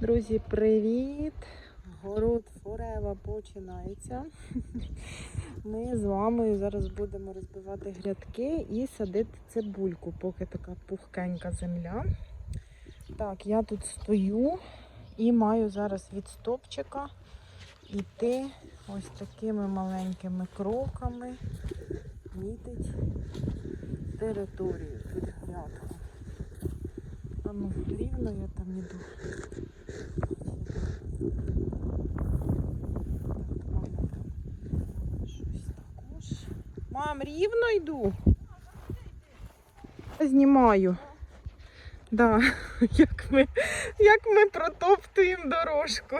Друзі, привіт! Город Форева починається. Ми з мамою зараз будемо розбивати грядки і садити цибульку, поки така пухкенька земля. Так, я тут стою і маю зараз від стопчика йти ось такими маленькими кроками, мітить територію під грядку. Ну, рівно я там іду. Мам, рівно йду. Знімаю. Да, як ми, як ми протоптуємо дорожку.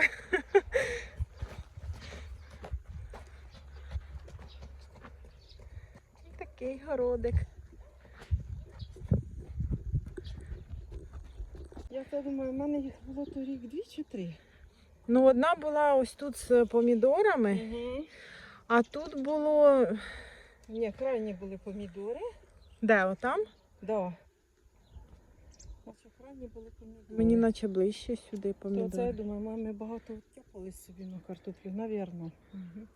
Такий городик. Я так думаю, в мене їх було торік дві чи три. Ну, одна була ось тут з помідорами, Угу. а тут було. Ні, крайні були помідори. Де отам? Да. Наче крайні були помідори. Мені наче ближче сюди То це, я помідори. думаю, мами багато тяпали собі на картоплю, навірно. Угу.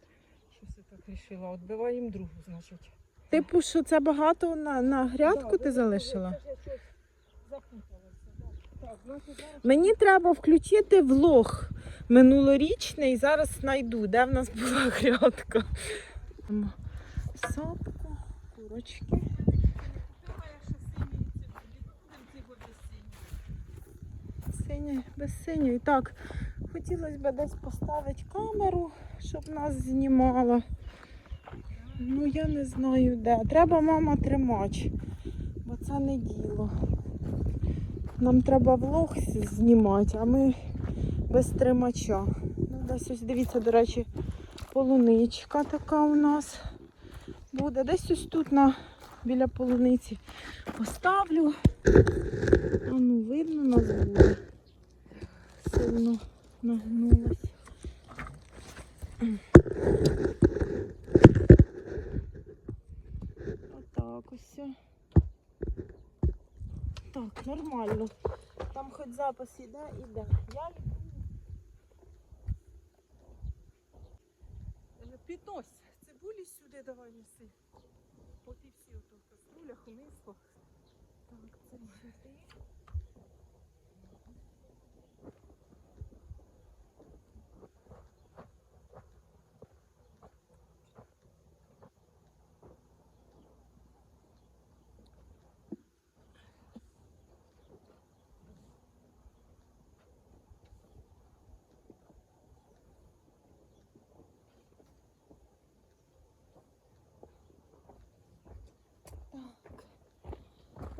Що все так рішила? Отбиваємо другу, значить. Типу, що це багато на, на грядку ти залишила? це ж я щось да. Так, значить зараз Мені треба включити влог минулорічний. Зараз знайду, де в нас була грядка. Сапку, курочки. Синя, без синьої. Так, хотілося б десь поставити камеру, щоб нас знімала. Ну, я не знаю де. Треба мама тримач, бо це не діло. Нам треба влог знімати, а ми без тримача. Ну, десь ось дивіться, до речі, полуничка така у нас буде. Десь ось тут на, біля полуниці поставлю. А ну, видно нас буде. Сильно нагнулась. Отак ось. Так, нормально. Там хоч запас іде, іде. Я Піднось, цибулі сюди давай неси. От і всі ото в каструлях, мисках. Так, це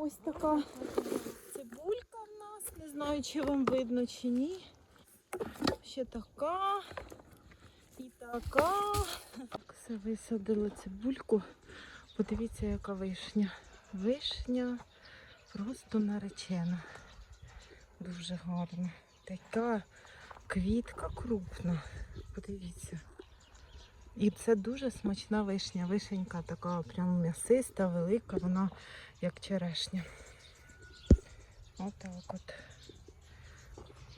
Ось така цибулька в нас. Не знаю, чи вам видно чи ні. Ще така і така. Так, Все висадила цибульку. Подивіться, яка вишня. Вишня просто наречена. Дуже гарна. Така квітка крупна. Подивіться. І це дуже смачна вишня. Вишенька така прям м'ясиста, велика, вона як черешня. Отак от.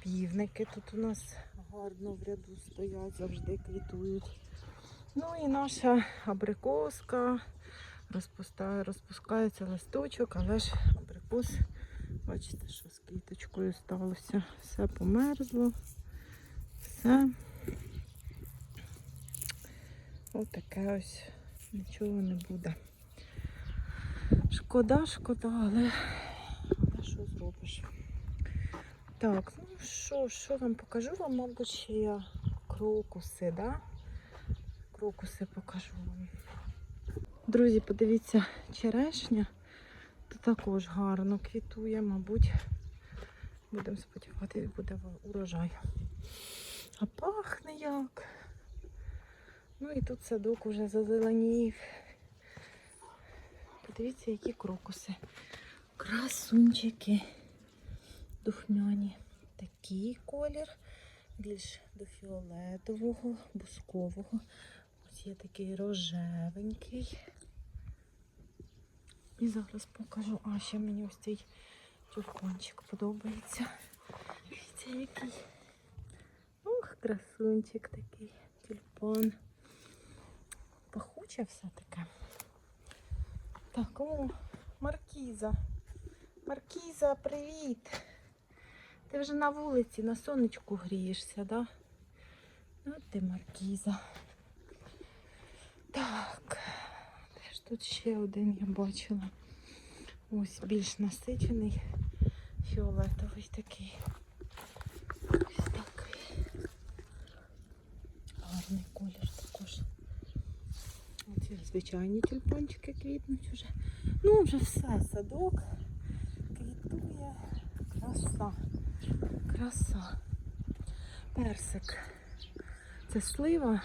Півники тут у нас гарно в ряду стоять, завжди квітують. Ну і наша абрикоска. Розпуста... Розпускається листочок, але ж абрикос, бачите, що з квіточкою сталося. Все померзло. Все. Ось таке ось нічого не буде. Шкода, шкода, але, що зробиш? Так, ну що, що вам покажу вам, мабуть, ще я крокуси, да? Крокуси покажу вам. Друзі, подивіться, черешня. Тут також гарно квітує, мабуть. Будемо сподіватися, буде урожай. А пахне як. Ну і тут садок уже зазеленів. Подивіться, які крокуси. Красунчики. Духмяні. Такий колір. Більш до фіолетового, бускового. Ось є такий рожевенький. І зараз покажу. А, ще мені ось цей тюльпанчик подобається. Дивіться, який Красунчик такий, тюльпан. Пахуче все таке. Так, о, Маркіза. Маркіза, привіт. Ти вже на вулиці, на сонечку грієшся, да? От ти Маркіза. Так, де ж тут ще один я бачила. Ось більш насичений, фіолетовий такий. Ось такий. Гарний колір звичайні тюльпанчики квітнуть вже. Ну, вже все, садок квітує. Краса. Краса. Персик. Це слива.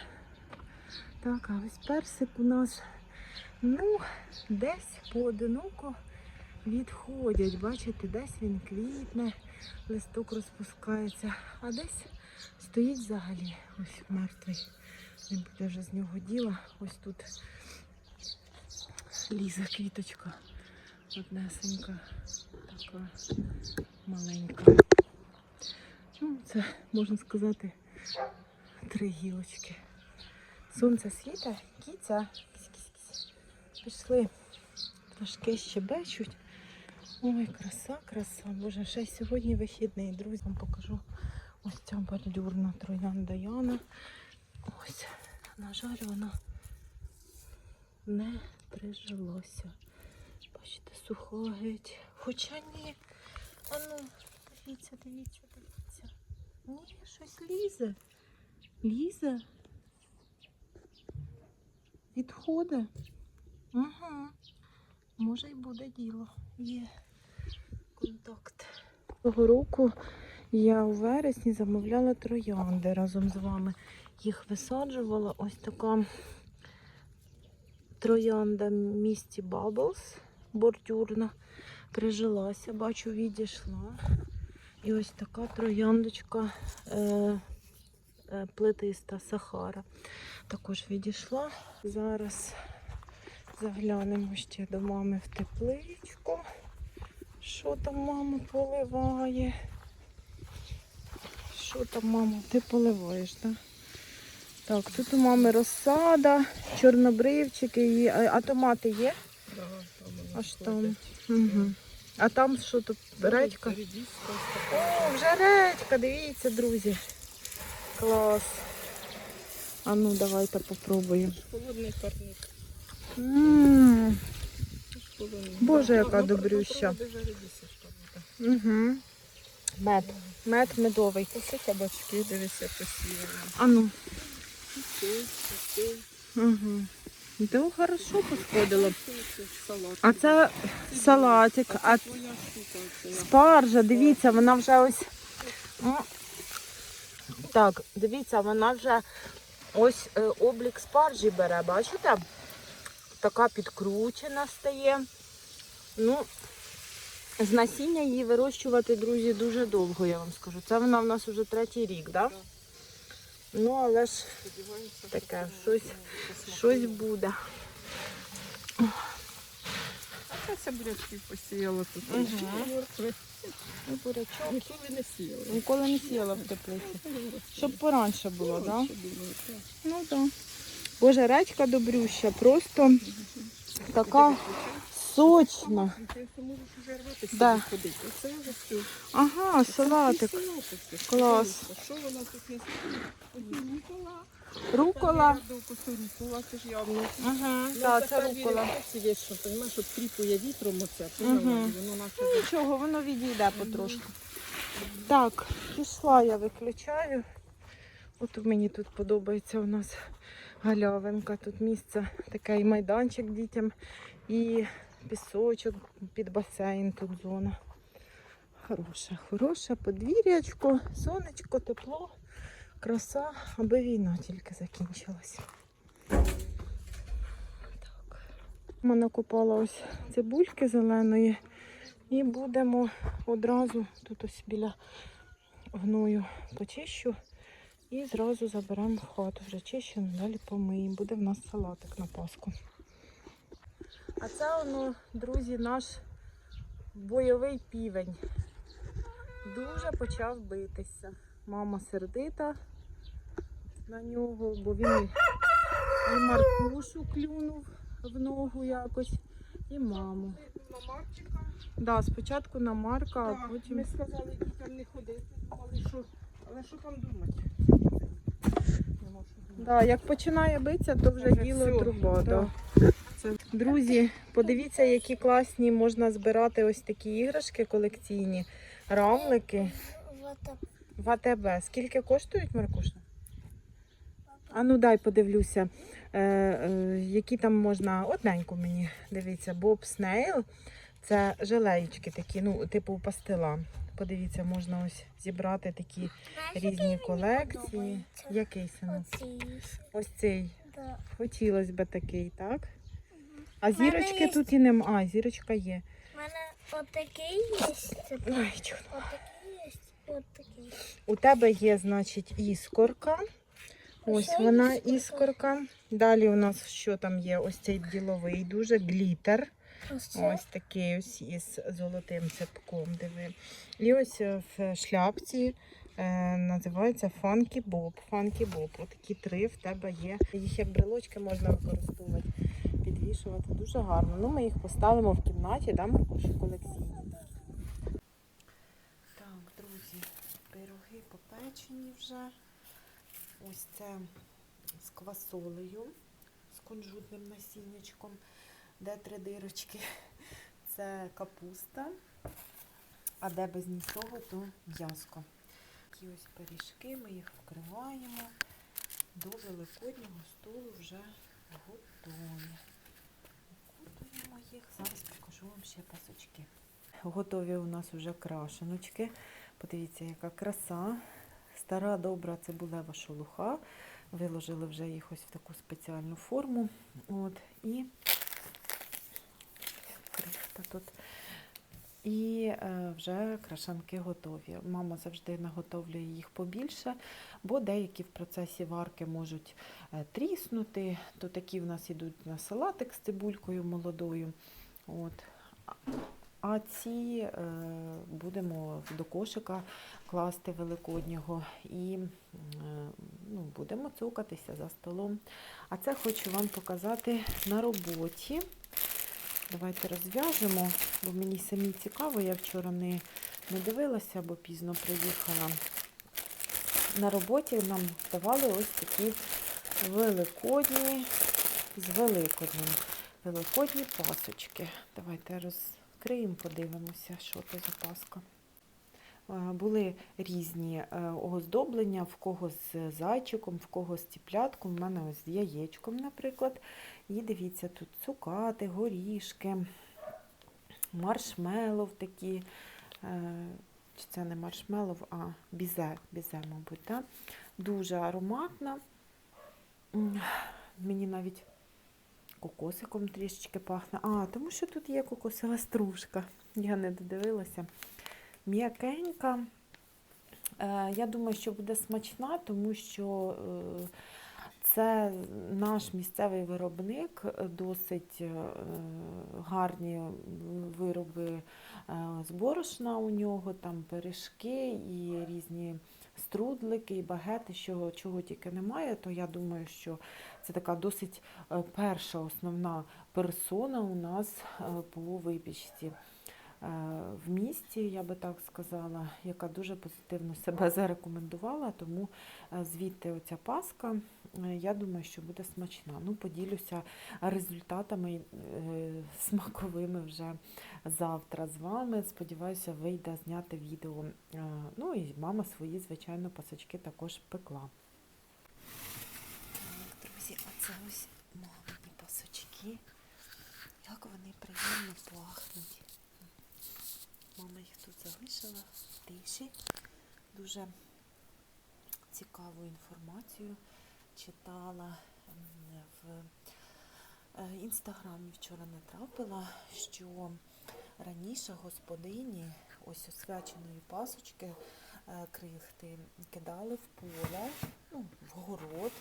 Так, а ось персик у нас, ну, десь поодиноко відходять. Бачите, десь він квітне, листок розпускається, а десь стоїть взагалі ось мертвий. Не буде вже з нього діла. Ось тут лізе квіточка. Однесенька, така маленька. Ну, це можна сказати три гілочки. Сонце світа, кіця. Кісь-кісь-кісь. Пішли. Трошки щебечуть. Ой, краса, краса. Боже, ще й сьогодні вихідний. Друзі, вам покажу ось ця бордюрна троянда Яна. Ось, на жаль, вона не прижилася. Бачите, суха геть. Хоча ні. А ну, дивіться, дивіться, дивіться. Ні, щось лізе. Лізе. Відходить. Угу. Може й буде діло. Є контакт. Того року я у вересні замовляла троянди разом з вами. Їх висаджувала ось така троянда місті Bubbles бордюрна. Прижилася, бачу, відійшла. І ось така трояндочка е, е, плетиста Сахара. Також відійшла. Зараз заглянемо ще до мами в тепличку. Що там мама поливає? Що там, мама, ти поливаєш, так? Так, тут у мами розсада, чорнобривчики, є. а, а томати є? Да, там Аж там. Угу. А там що тут? Редька? О, вже редька, дивіться, друзі. Клас. А ну давайте попробуємо. Холодний парник. М. Боже, яка Ну, добрюща. редисочка буде. Угу. Мед. Мед медовий. Оце кабачки, дивися, посіяні. А ну. Угу. Да, хорошо посходило. А це салатик, а спаржа, дивіться, вона вже ось. Так, дивіться, вона вже ось е, облік спаржі бере, бачите? Така підкручена стає. Ну, з насіння її вирощувати, друзі, дуже довго, я вам скажу. Це вона в нас вже третій рік, так? Да? Ну, але ж Таке, щось- щось буде. А це все бурячків посіяла тут. Ну, бурячок. Ніколи не сіяла. Ніколи не сіяла в теплиці. Щоб поранше було, так? Да? Ну так. Да. Боже, редька добрюща, просто така рвати Да. Ага, салатик. Клас. Що вона тут не Рукола. Рукола. Це ж явно. Ага, так, це рукола. є, що, от кріпує вітром оце? І. Ну нічого, воно відійде потрошку. Так, пішла я виключаю. От мені тут подобається у нас галявинка. Тут місце, такий майданчик дітям і пісочок під басейн тут зона. Хороше, хороше подвір'ячко, сонечко, тепло, краса, аби війна тільки закінчилась. Так. Ми накопала ось цибульки зеленої. І будемо одразу тут ось біля гною почищу і зразу заберемо в хату. Вже чищено, далі помиємо. Буде в нас салатик на Пасху. А це воно, друзі, наш бойовий півень. Дуже почав битися. Мама сердита, на нього, бо він і Маркушу клюнув в ногу якось, і маму. На Марчика. Да, спочатку на Марка, а Так, потім. Ми сказали дітям не ходити, думали, що. Але що там думати? Да, як починає битися, то вже Вже діло труба. да. Да. Це... Друзі, подивіться, які класні можна збирати ось такі іграшки колекційні, равлики Вот в АТБ. Скільки коштують, Маркуша? А ну дай подивлюся, е, е, які там можна. Одненьку мені дивіться, Боб Снейл. Це желеєчки такі, ну, типу пастила. Подивіться, можна ось зібрати такі різні колекції. Який синок? Ось цей. Да. Хотілося б такий, так? А зірочки є- тут і нема. А, зірочка є. У мене отакий є. Ой. Отакий є. Отакий. У тебе є, значить, іскорка. Ось Ще вона іскорка. іскорка. Далі у нас що там є? Ось цей діловий, дуже глітер. Ось такий ось із золотим цепком. Диви. І ось е, в шляпці е, називається Funky Bob. Funky Bob. Отакі три в тебе є. Їх як брелочки можна використовувати, підвішувати. Дуже гарно. Ну, ми їх поставимо в кімнаті, да, Маркуш, колекційні. Так, друзі, пироги попечені вже. Ось це з квасолею, з кунжутним насіннячком, де три дирочки. Це капуста, а де без нічого, то м'яско. Такі ось пиріжки, ми їх вкриваємо. До великоднього столу вже готові. Готуємо їх. Зараз покажу вам ще пасочки. Готові у нас вже крашеночки. Подивіться, яка краса. Стара добра цибулева шелуха. Виложили вже їх ось в таку спеціальну форму. От, і тут. І е, вже крашанки готові. Мама завжди наготовлює їх побільше, бо деякі в процесі варки можуть е, тріснути. То такі в нас йдуть на салатик з цибулькою молодою. От. А- ці е, будемо до кошика класти великоднього і е, ну, будемо цукатися за столом. А це хочу вам показати на роботі. Давайте розв'яжемо, бо мені самі цікаво, я вчора не, не дивилася, бо пізно приїхала. На роботі нам давали ось такі великодні з великодним. Великодні пасочки. Давайте розкриємо, подивимося, що це за паска. Були різні е, оздоблення, в кого з зайчиком, в кого з ціплятком, в мене ось з яєчком, наприклад. І дивіться, тут цукати, горішки, маршмелов такі. е, Чи це не маршмелов, а бізе, бізе, мабуть. Да? Дуже ароматна. Мені навіть кокосиком трішечки пахне. А, тому що тут є кокосова стружка. Я не додивилася. М'якенька. Е, Я думаю, що буде смачна, тому що е, це наш місцевий виробник, досить е, гарні вироби з борошна у нього, там пиріжки і різні струдлики, і багети, що, чого тільки немає, то я думаю, що це така досить е, перша основна персона у нас е, по випічці в місті, я би так сказала, яка дуже позитивно себе зарекомендувала, тому е, звідти оця паска, е, я думаю, що буде смачна. Ну, поділюся результатами е, смаковими вже завтра з вами. Сподіваюся, вийде зняти відео. Е, Ну і мама свої, звичайно, пасочки також пекла. Так, друзі, а це ось мамині пасочки. Як вони приємно пахнуть. Тут залишила тиші. Дуже цікаву інформацію читала в е, інстаграмі вчора натрапила, що раніше господині ось освяченої пасочки е, крихти кидали в поле, ну, в город,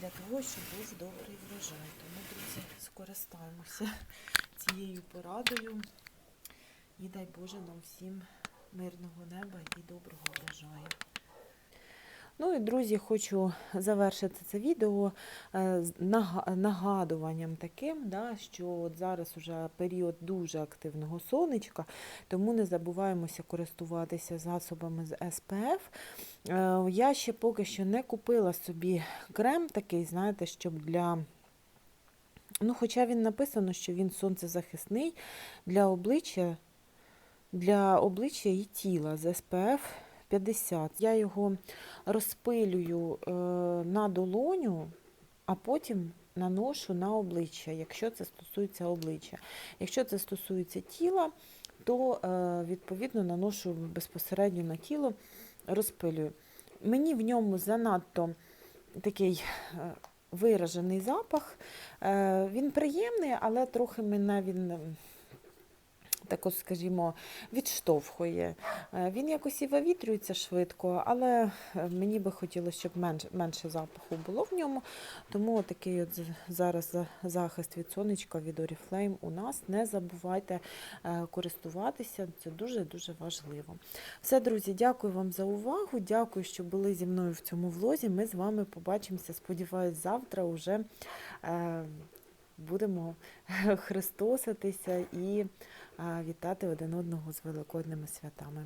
для того, щоб був добрий врожай. Тому, друзі, скористаємося цією порадою. І дай Боже нам всім мирного неба і доброго врожаю. Ну і друзі, хочу завершити це відео е, нагадуванням таким, да, що от зараз уже період дуже активного сонечка, тому не забуваємося користуватися засобами з СПФ. Е, Я ще поки що не купила собі крем такий, знаєте, щоб для. Ну, хоча він написано, що він сонцезахисний для обличчя, для обличчя і тіла з SPF 50. Я його розпилюю е, на долоню, а потім наношу на обличчя, якщо це стосується обличчя. Якщо це стосується тіла, то е, відповідно наношу безпосередньо на тіло, розпилюю. Мені в ньому занадто такий е, виражений запах. Він приємний, але трохи мене він. Так от, скажімо, відштовхує. Е, Він якось і вивітрюється швидко, але е, мені би хотілося, щоб менше, менше запаху було в ньому. Тому такий от зараз захист від сонечка, від Oriflame у нас. Не забувайте е, користуватися, це дуже-дуже важливо. Все, друзі, дякую вам за увагу. Дякую, що були зі мною в цьому влозі. Ми з вами побачимося, сподіваюсь, завтра вже будемо хрестоситися і вітати один одного з великодними святами.